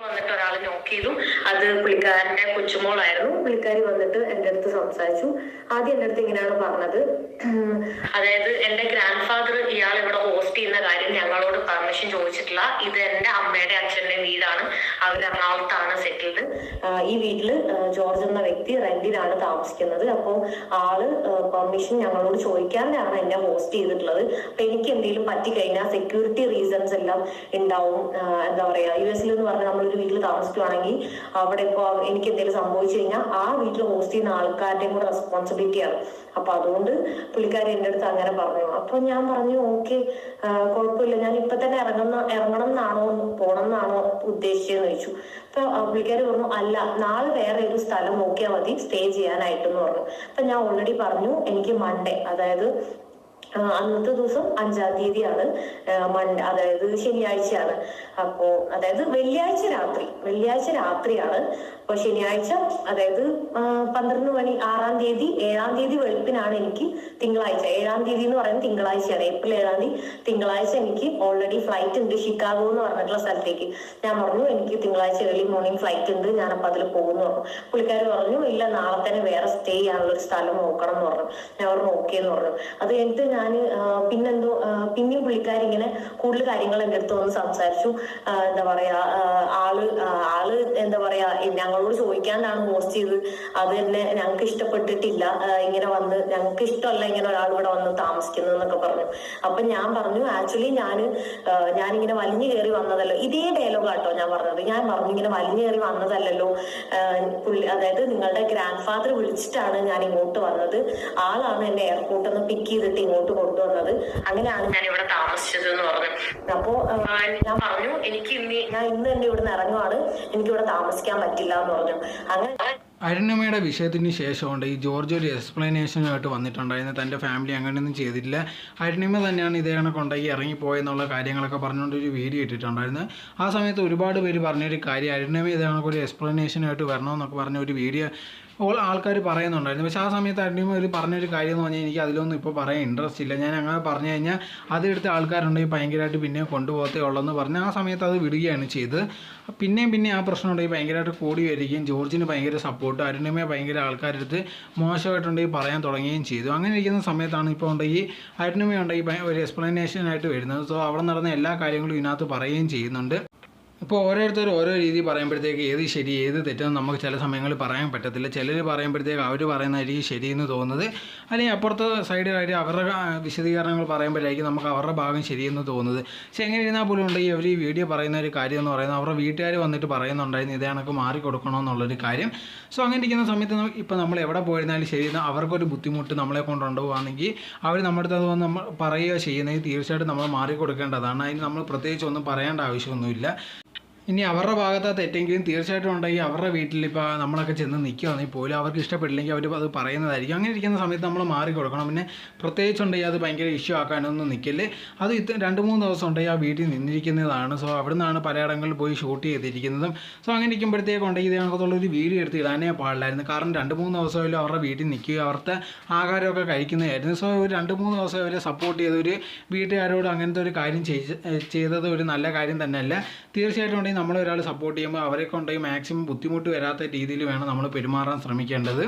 വന്നിട്ട് ഒരാൾ നോക്ക് ചെയ്തു അത് പുള്ളിക്കാരന്റെ കൊച്ചുമോളായിരുന്നു. പുള്ളിക്കാരി വന്നിട്ട് എന്റെ അടുത്ത് സംസാരിച്ചു. ആദ്യം എന്റെ അടുത്ത് ഇങ്ങനെയാണ് പറഞ്ഞത്. അതായത് എന്റെ ഗ്രാൻഡ് ഫാദർ ഇയാൾ ഇവിടെ ഹോസ്റ്റ് ചെയ്യുന്ന കാര്യം ഞങ്ങളോട് പെർമിഷൻ ചോദിച്ചിട്ടില്ല. ഇത് എന്റെ അമ്മയുടെ അച്ഛന്റെ വീടാണ്. അവർ എറണാകുളത്താണ് സെറ്റിൽഡ് ഈ വീട്ടിൽ ജോർജ് എന്ന വ്യക്തി റെന്റിലാണ് താമസിക്കുന്നത്. അപ്പോൾ ആൾ പെർമിഷൻ ഞങ്ങളോട് ചോദിക്കാതെയാണ് എന്നെ ഹോസ്റ്റ് ചെയ്തിട്ടുള്ളത്. അപ്പൊ എനിക്ക് എന്തെങ്കിലും പറ്റിക്കഴിഞ്ഞാൽ സെക്യൂരിറ്റി റീസൺസ് എല്ലാം ഉണ്ടാവും. എന്താ പറയാ യു എസിൽ എന്ന് പറഞ്ഞാൽ നമ്മളൊരു വീട്ടിൽ താമസിക്കുവാണെങ്കിൽ അവിടെ ഇപ്പോൾ എനിക്ക് എന്തെങ്കിലും സംഭവിച്ചു കഴിഞ്ഞാൽ ആ വീട്ടിൽ ഹോസ്റ്റ് ചെയ്യുന്ന ആൾക്കാരുടെയും കൂടെ റെസ്പോൺസിബിലിറ്റിയാണ് അപ്പൊ അതുകൊണ്ട് പുള്ളിക്കാരി എന്റെ അടുത്ത് അങ്ങനെ പറഞ്ഞു. അപ്പൊ ഞാൻ പറഞ്ഞു ഓക്കെ കുഴപ്പമില്ല. ഞാൻ ഇപ്പൊ തന്നെ ഇറങ്ങുന്ന ഇറങ്ങണം എന്നാണോ പോണം എന്നാണോ ഉദ്ദേശിച്ചതെന്ന് ചോദിച്ചു. അപ്പൊ പുള്ളിക്കാരി പറഞ്ഞു അല്ല നാളെ വേറെ ഒരു സ്ഥലം നോക്കിയാൽ മതി സ്റ്റേ ചെയ്യാനായിട്ടെന്ന് പറഞ്ഞു. അപ്പൊ ഞാൻ ഓൾറെഡി പറഞ്ഞു എനിക്ക് മൺഡേ അതായത് അന്നത്തെ ദിവസം അഞ്ചാം തീയതിയാണ് അതായത് ശനിയാഴ്ചയാണ്. അപ്പോ അതായത് വെള്ളിയാഴ്ച രാത്രി വെള്ളിയാഴ്ച രാത്രിയാണ്. അപ്പൊ ശനിയാഴ്ച അതായത് പന്ത്രണ്ട് മണി ആറാം തീയതി ഏഴാം തീയതി വെളുപ്പിനാണ് എനിക്ക് തിങ്കളാഴ്ച. ഏഴാം തീയതി എന്ന് പറയുന്നത് തിങ്കളാഴ്ചയാണ്. ഏപ്രിൽ ഏഴാം തീയതി തിങ്കളാഴ്ച എനിക്ക് ഓൾറെഡി ഫ്ലൈറ്റ് ഉണ്ട് ഷിക്കാഗോ എന്ന് പറഞ്ഞിട്ടുള്ള സ്ഥലത്തേക്ക്. ഞാൻ പറഞ്ഞു എനിക്ക് തിങ്കളാഴ്ച ഏർലി മോർണിംഗ് ഫ്ലൈറ്റ് ഉണ്ട് ഞാൻ അപ്പൊ അതിൽ പോകുന്നു പറഞ്ഞു. പുള്ളിക്കാർ പറഞ്ഞു ഇല്ല നാളെ തന്നെ വേറെ സ്റ്റേ ചെയ്യാനുള്ള ഒരു സ്ഥലം നോക്കണം എന്ന് പറഞ്ഞു. ഞാൻ പറഞ്ഞു ഓക്കെ എന്ന് പറഞ്ഞു. അത് കഴിഞ്ഞിട്ട് ഞാൻ പിന്നെന്തോ ആ, പിന്നെയും പുള്ളിക്കാരി ഇങ്ങനെ കൂടുതൽ കാര്യങ്ങൾ എന്റെ അടുത്ത് വന്ന് സംസാരിച്ചു. എന്താ പറയാ ആൾ ആൾ എന്താ പറയാ ഞങ്ങളോട് ചോദിക്കാണ്ടാണ് പോസ്റ്റ് ചെയ്ത് അത് തന്നെ ഞങ്ങൾക്ക് ഇഷ്ടപ്പെട്ടിട്ടില്ല. ഇങ്ങനെ വന്ന് ഞങ്ങൾക്ക് ഇഷ്ടമല്ല ഇങ്ങനെ ഒരാൾ ഇവിടെ വന്ന് താമസിക്കുന്നത് എന്നൊക്കെ പറഞ്ഞു. അപ്പൊ ഞാൻ പറഞ്ഞു ആക്ച്വലി ഞാൻ ഞാനിങ്ങനെ വലിഞ്ഞു കയറി വന്നതല്ലോ. ഇതേ ഡയലോഗ് ആട്ടോ ഞാൻ പറഞ്ഞത്. ഞാൻ പറഞ്ഞു ഇങ്ങനെ വലിഞ്ഞു കയറി വന്നതല്ലല്ലോ. പുള്ളി അതായത് നിങ്ങളുടെ ഗ്രാൻഡ് ഫാദർ വിളിച്ചിട്ടാണ് ഞാൻ ഇങ്ങോട്ട് വന്നത്. ആളാണ് എന്നെ എയർപോർട്ടിൽ നിന്ന് പിക്ക് ചെയ്തിട്ട് ഇങ്ങോട്ട് കൊണ്ടുവന്നത്. അങ്ങനെയാണ് ഞാൻ ഇവിടെ താമസിച്ചത് എന്ന് പറഞ്ഞു അപ്പോ ഞാൻ പറഞ്ഞു എനിക്ക് ഇനി ഞാൻ ഇന്ന് തന്നെ ഇവിടെ നിന്ന് ഇറങ്ങുവാണ്. എനിക്ക് ഇവിടെ താമസിക്കാൻ പറ്റില്ല എന്ന് പറഞ്ഞു. അങ്ങനെ അരുണിമയുടെ വിഷയത്തിന് ശേഷമുണ്ട് ഈ ജോർജ് ഒരു എക്സ്പ്ലനേഷനുമായിട്ട് വന്നിട്ടുണ്ടായിരുന്നു. തന്റെ ഫാമിലി അങ്ങനെയൊന്നും ചെയ്തില്ല അരുണിമ തന്നെയാണ് ഇതേ കണക്കുണ്ടായി ഇറങ്ങിപ്പോയെന്നുള്ള കാര്യങ്ങളൊക്കെ പറഞ്ഞുകൊണ്ട് ഒരു വീഡിയോ ഇട്ടിട്ടുണ്ടായിരുന്നു. ആ സമയത്ത് ഒരുപാട് പേര് പറഞ്ഞൊരു കാര്യം അരുണിമ ഇതേ കണക്കൊരു എക്സ്പ്ലനേഷനായിട്ട് വരണമെന്നൊക്കെ പറഞ്ഞ ഒരു വീഡിയോ ആൾക്കാർ പറയുന്നുണ്ടായിരുന്നു. പക്ഷേ ആ സമയത്ത് അടിമ ഒരു പറഞ്ഞൊരു കാര്യം എന്ന് പറഞ്ഞാൽ എനിക്ക് അതിലൊന്നും ഇപ്പോൾ പറയാൻ ഇൻട്രസ്റ്റ് ഇല്ല. ഞാൻ അങ്ങനെ പറഞ്ഞു കഴിഞ്ഞാൽ അതെടുത്ത ആൾക്കാരുണ്ടെങ്കിൽ ഭയങ്കരമായിട്ട് പിന്നെ കൊണ്ടുപോകത്തേ ഉള്ളെന്ന് പറഞ്ഞ് ആ സമയത്ത് അത് വിടുകയാണ് ചെയ്ത്. പിന്നെയും പിന്നെ ആ പ്രശ്നം ഉണ്ടെങ്കിൽ ഭയങ്കരമായിട്ട് കൂടി വരികയും ജോർജിന് ഭയങ്കര സപ്പോർട്ട് അരുണിമയെ ഭയങ്കര ആൾക്കാരെടുത്ത് മോശമായിട്ടുണ്ടെങ്കിൽ പറയാൻ തുടങ്ങുകയും ചെയ്തു. അങ്ങനെ ഇരിക്കുന്ന സമയത്താണ് ഇപ്പോൾ ഉണ്ടെങ്കിൽ അരുണിമ ഉണ്ടെങ്കിൽ ഭയ- ഒരു എക്സ്പ്ലനേഷനായിട്ട് വരുന്നത്. സോ അവിടെ നടന്ന എല്ലാ കാര്യങ്ങളും ഇതിനകത്ത് പറയുകയും ചെയ്യുന്നുണ്ട്. ഇപ്പോൾ ഓരോരുത്തർ ഓരോ രീതി പറയുമ്പോഴത്തേക്ക് ഏത് ശരി ഏത് തെറ്റെന്ന് നമുക്ക് ചില സമയങ്ങളിൽ പറയാൻ പറ്റത്തില്ല. ചിലർ പറയുമ്പോഴത്തേക്ക് അവർ പറയുന്നതായിരിക്കും ശരിയെന്ന് തോന്നുന്നത് അല്ലെങ്കിൽ അപ്പുറത്തെ കാര്യം അവരുടെ വിശദീകരണങ്ങൾ പറയുമ്പോഴായിരിക്കും നമുക്ക് അവരുടെ ഭാഗം ശരിയെന്ന് തോന്നുന്നത്. പക്ഷേ എങ്ങനെ ഇരുന്നാൽ പോലും ഉണ്ടെങ്കിൽ അവർ ഈ വീഡിയോ പറയുന്ന ഒരു കാര്യം എന്ന് പറയുന്നത് അവരുടെ വീട്ടുകാർ വന്നിട്ട് പറയുന്നുണ്ടായിരുന്നു ഇതേ കണക്ക് മാറി കൊടുക്കണമെന്നുള്ളൊരു കാര്യം. സോ അങ്ങനെ ഇരിക്കുന്ന സമയത്ത് ഇപ്പോൾ നമ്മൾ എവിടെ പോയിരുന്നാലും ശരി അവർക്കൊരു ബുദ്ധിമുട്ട് നമ്മളെ കൊണ്ട് കൊണ്ടുപോകുകയാണെങ്കിൽ അവർ നമ്മുടെ അടുത്ത് അത് നമ്മൾ പറയുകയോ ചെയ്യുന്നെങ്കിൽ തീർച്ചയായിട്ടും നമ്മൾ മാറിക്കൊടുക്കേണ്ടതാണ് അതിന് നമ്മൾ പ്രത്യേകിച്ച് ഒന്നും പറയേണ്ട ആവശ്യമൊന്നുമില്ല. ഇനി അവരുടെ ഭാഗത്ത് തെറ്റെങ്കിലും തീർച്ചയായിട്ടും ഉണ്ടെങ്കിൽ അവരുടെ വീട്ടിൽ ഇപ്പോൾ നമ്മളൊക്കെ ചെന്ന് നിൽക്കുകയാണെങ്കിൽ പോലും അവർക്ക് ഇഷ്ടപ്പെട്ടില്ലെങ്കിൽ അവർ അത് പറയുന്നതായിരിക്കും. അങ്ങനെ ഇരിക്കുന്ന സമയത്ത് നമ്മൾ മാറി കൊടുക്കണം. പിന്നെ പ്രത്യേകിച്ചുണ്ടെങ്കിൽ അത് ഭയങ്കര ഇഷ്യൂ ആക്കാനൊന്നും നിൽക്കില്ലേ അത് ഇത്ര രണ്ട് മൂന്ന് ദിവസം ഉണ്ടെങ്കിൽ ആ വീട്ടിൽ നിന്നിരിക്കുന്നതാണ്. സോ അവിടെ നിന്നാണ് പലയിടങ്ങളിൽ പോയി ഷൂട്ട് ചെയ്തിരിക്കുന്നതും. സോ അങ്ങനെ ഇരിക്കുമ്പോഴത്തേക്ക് ഉണ്ടെങ്കിൽ ഇതിനകത്തുള്ളൊരു വീഡിയോ എടുത്ത് ഇടാനേ പാടില്ലായിരുന്നു. കാരണം രണ്ട് മൂന്ന് ദിവസമല്ലോ അവരുടെ വീട്ടിൽ നിൽക്കുക അവരുടെ ആഹാരമൊക്കെ കഴിക്കുന്നതായിരുന്നു. സോ ഒരു രണ്ട് മൂന്ന് ദിവസം അവരെ സപ്പോർട്ട് ചെയ്ത ഒരു വീട്ടുകാരോട് അങ്ങനത്തെ ഒരു കാര്യം ചെയ്ത് ചെയ്തത് ഒരു നല്ല കാര്യം തന്നെയല്ല. തീർച്ചയായിട്ടും ഉണ്ടെങ്കിൽ നമ്മളൊരാൾ സപ്പോർട്ട് ചെയ്യുമ്പോൾ അവരെ കൊണ്ടെങ്കിൽ മാക്സിമം ബുദ്ധിമുട്ട് വരാത്ത രീതിയിൽ വേണം നമ്മൾ പെരുമാറാൻ ശ്രമിക്കേണ്ടത്.